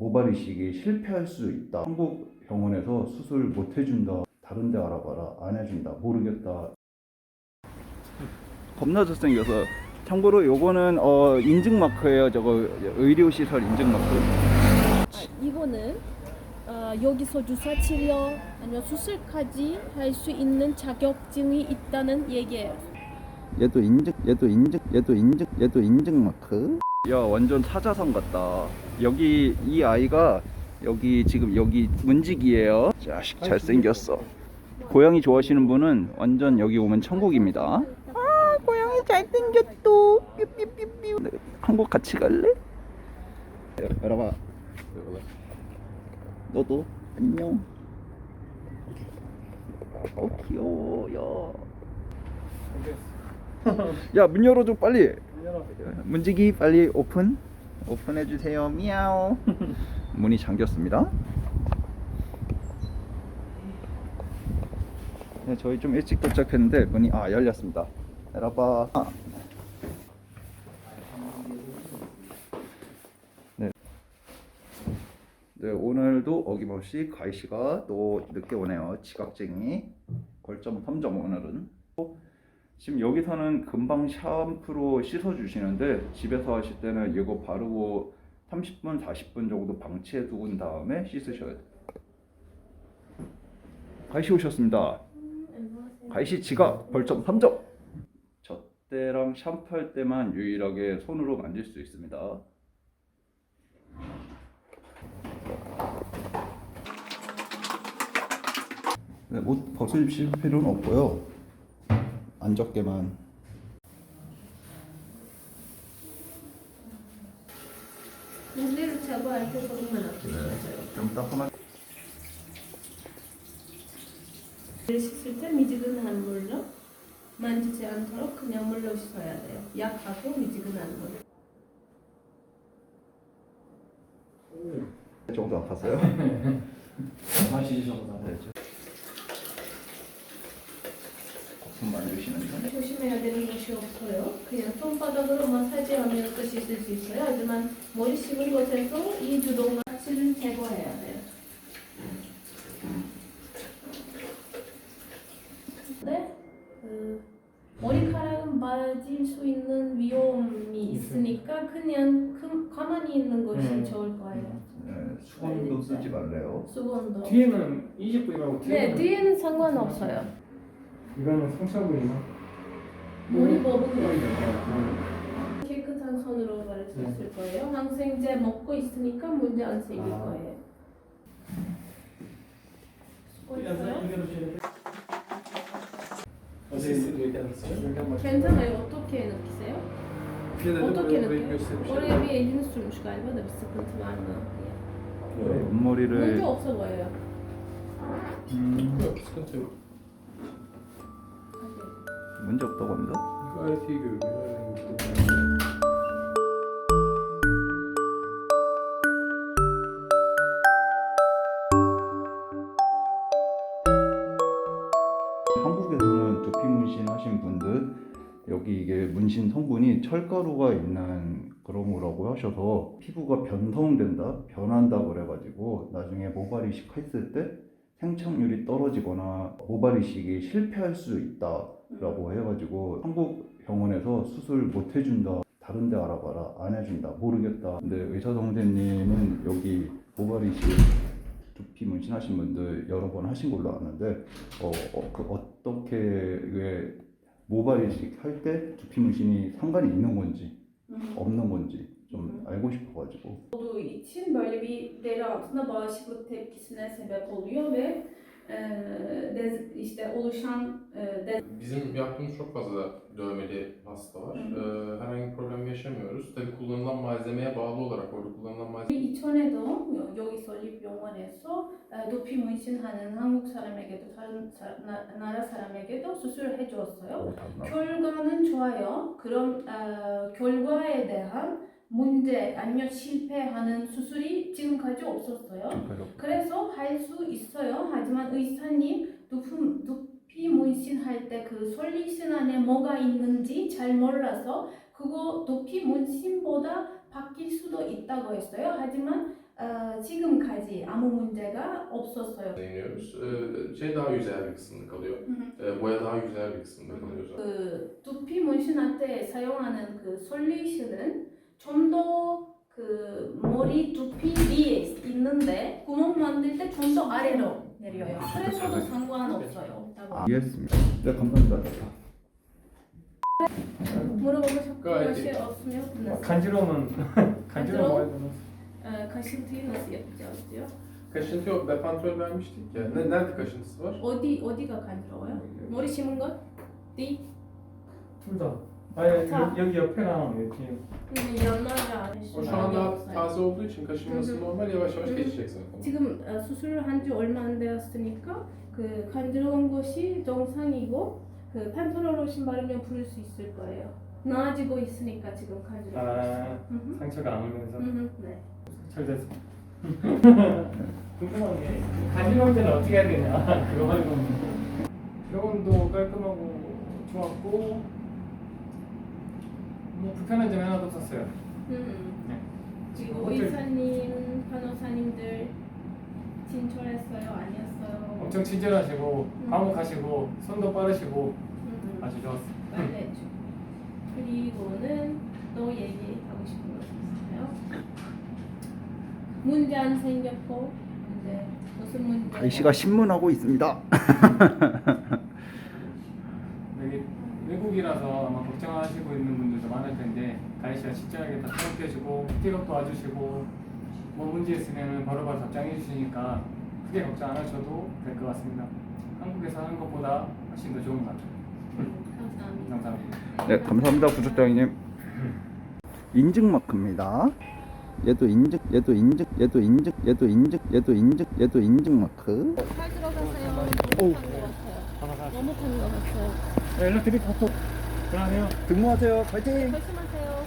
모발 이식이 실패할 수 있다. 한국 병원에서 수술 못 해준다. 다른 데 알아봐라. 안 해준다. 모르겠다. 겁나 잘생겨서. 참고로 요거는 어, 인증 마크예요. 저거 의료 시설 인증 마크. 아, 이거는 어, 여기서 주사 치료 아니면 수술까지 할 수 있는 자격증이 있다는 얘기예요. 얘도 인증, 얘도 인증, 얘도 인증, 얘도 인증 마크. 야 완전 사자성 같다. 여기 이 아이가 여기 지금 여기 문직이에요. 자식 잘생겼어. 고양이 좋아하시는 분은 완전 여기 오면 천국입니다. 아 고양이 잘생겼도. 삐삐삐삐. 네, 한국 같이 갈래? 여러분. 너도 안녕. 어 귀여워. 야. 야문 열어줘 빨리. 문지기 빨리 오픈. 오픈해 주세요. 미야오. 문이 잠겼습니다. 네, 저희 좀 일찍 도착했는데 문이 아 열렸습니다. 열어봐 아. 네. 네 오늘도 어김없이 가희 씨가 또 늦게 오네요. 지각쟁이. 벌점 3점 오늘은 지금 여기서는 금방 샴푸로 씻어 주시는데 집에서 하실 때는 이거 바르고 30분, 40분 정도 방치해 두은 다음에 씻으셔야 돼요. 가이씨 오셨습니다. 가이씨 지갑 벌점 3점. 저 때랑 샴푸할 때만 유일하게 손으로 만질 수 있습니다. 네, 옷 벗으실 필요는 없고요. 안 적게만 물리를 제거할 때 조금만 아껴주세요. 좀 따끔한 씻을 때 미지근한 물로 만지지 않도록 그냥 물로 씻어야 돼요. 약하고 미지근한 물. 정도 아팠어요? 다시 주셔서 네. 거품 만드시는 조심해야 되는 것이 없어요. 그냥 손바닥으로 마사지하면 끝이 있을 수 있어요. 하지만 머리 씹은 곳에서 2주 동안 가치를 제거해야 돼요. 근데 그 머리카락은 맞을 수 있는 위험이 있으니까 그냥 그, 가만히 있는 것이 음. 좋을 거예요. 네, 수건도 쓰지 말래요. 수건도. 뒤에는 이집부이라고 네, 뒤에는 상관없어요. 이거는 상처부이나 머리 뽑은 거. 거 깨끗한 손으로 가르쳤을 거예요. 항생제 먹고 있으니까 문제 안 생길 아. 거예요. 수고했어요. 괜찮아요. 어떻게 느끼세요? 어떻게 느껴요? oraya bir elini sürmüş galiba da bir sıkıntı var mı diye. 네, 앞머리를 문제 없어 보여요. 음, yok. 문제 없다고 합니다. 한국에서는 두피 문신 하신 분들 여기 이게 문신 성분이 철가루가 있는 그런 거라고 하셔서 피부가 변성된다, 변한다 그래가지고 나중에 모발 이식 했을 때 생착률이 떨어지거나 모발 이식이 실패할 수 있다 라고 해가지고 한국 병원에서 수술 못 해준다. 다른 데 알아봐라 안 해준다 모르겠다. 근데 의사 선생님은 여기 모발 이식 두피 문신하신 분들 여러 번 하신 걸로 아는데 어, 어, 그 어떻게 왜 모발 이식 할 때 두피 문신이 상관이 있는 건지 없는 건지 좀 알고 싶어가지고. olduğu için böyle bir deri altında bağışıklık tepkisine sebep oluyor ve e, dez, işte oluşan e, dez, Bizim yaptığımız çok fazla dövmeli hasta var. Hı Ee, herhangi bir problem yaşamıyoruz. Tabii kullanılan malzemeye bağlı olarak orada kullanılan malzeme 이천에도 여기서 립 병원에서 에, 두피 문신하는 한국 사람에게도 다른 사, 나, 나라 사람에게도 수술을 해주었어요. 어, 다음 결과는 좋아요. 그럼 어, 결과에 대한 문제 아니면 실패하는 수술이 지금까지 없었어요. 그래서 할 수 있어요. 하지만 의사님 두피, 두피 문신 할 때 그 솔루션 안에 뭐가 있는지 잘 몰라서 그거 두피 문신보다 바뀔 수도 있다고 했어요. 하지만 어, 지금까지 아무 문제가 없었어요. iniyoruz. Ee, şey daha yüzeyel bir kısımda kalıyor. hı. Ee, boya daha yüzeyel bir kısımda kalıyor zaten. 그 두피 문신할 때 사용하는 그 솔루션은 좀더 그 머리 두피 위에 있는데 구멍 만들 때 좀 더 아래로 내려요. 그래서도 상관 없어요. 없다고. 아, 이해했습니다. 네, 감사합니다. 물어보고 싶은 Gayet 것이 iyi. 없으면 끝났어요. 간지러움은 간지러움 뭐야 이거는? Ee, kaşıntıyı nasıl yapacağız diyor. Kaşıntı yok. Bepantol vermiştik ya. Ne, nerede kaşıntısı var? 어디 어디가 간지러워요? 머리 심은 것? 띠? 둘다 아예 자. 여- 여기 옆에랑 이렇게 근데 şu an taze olduğu için kaşınması Hı hı. normal. Yavaş yavaş Hı hı. geçecek zaten. 지금 어, 수술한 지 얼마 안 되었으니까 그 간지러운 것이 정상이고 그 판토로로신 바르면 부를 수 있을 거예요. 나아지고 있으니까 지금 간지러워. 아 음. 상처가 안 오면서 음. 네. 잘 됐어. 궁금한 게 때는 어떻게 해야 되냐 그거 말고 병원도 깔끔하고 좋았고 뭐 불편한 점이 하나도 없었어요. 음. 네. 그리고 호텔- 의사님, 간호사님들 진철했어요? 아니었어요? 엄청 친절하시고 음. 과묵하시고 손도 빠르시고 음. 아주 좋았어요. 빨래죠. 그리고는 또 얘기하고 싶은 거 있어요? 문제 안 생겼고 이제 무슨 문제? 가희 씨가 신문하고 있습니다. 여기 외국이라서 아마 걱정하시고 있는 분들도 많을 텐데 가희 씨가 친절하게 다 설득해주고 픽업 도 와주시고 뭐 문제 있으면 바로바로 답장해 주시니까 크게 걱정 안 하셔도 될 것 같습니다. 한국에서 하는 것보다 훨씬 더 좋은 것 같아요. 감사합니다. 감사합니다. 네, 감사합니다, 부족장님. 인증 마크입니다. 얘도 인증, 얘도 인증, 얘도 인증, 얘도 인증, 얘도 인증, 얘도 인증 마크. 잘 들어가세요. 어우. 너무 탄것 같아요. 네, 엘렉트릭 포토. 안녕하세요. 등무하세요. 파이팅! 조심하세요.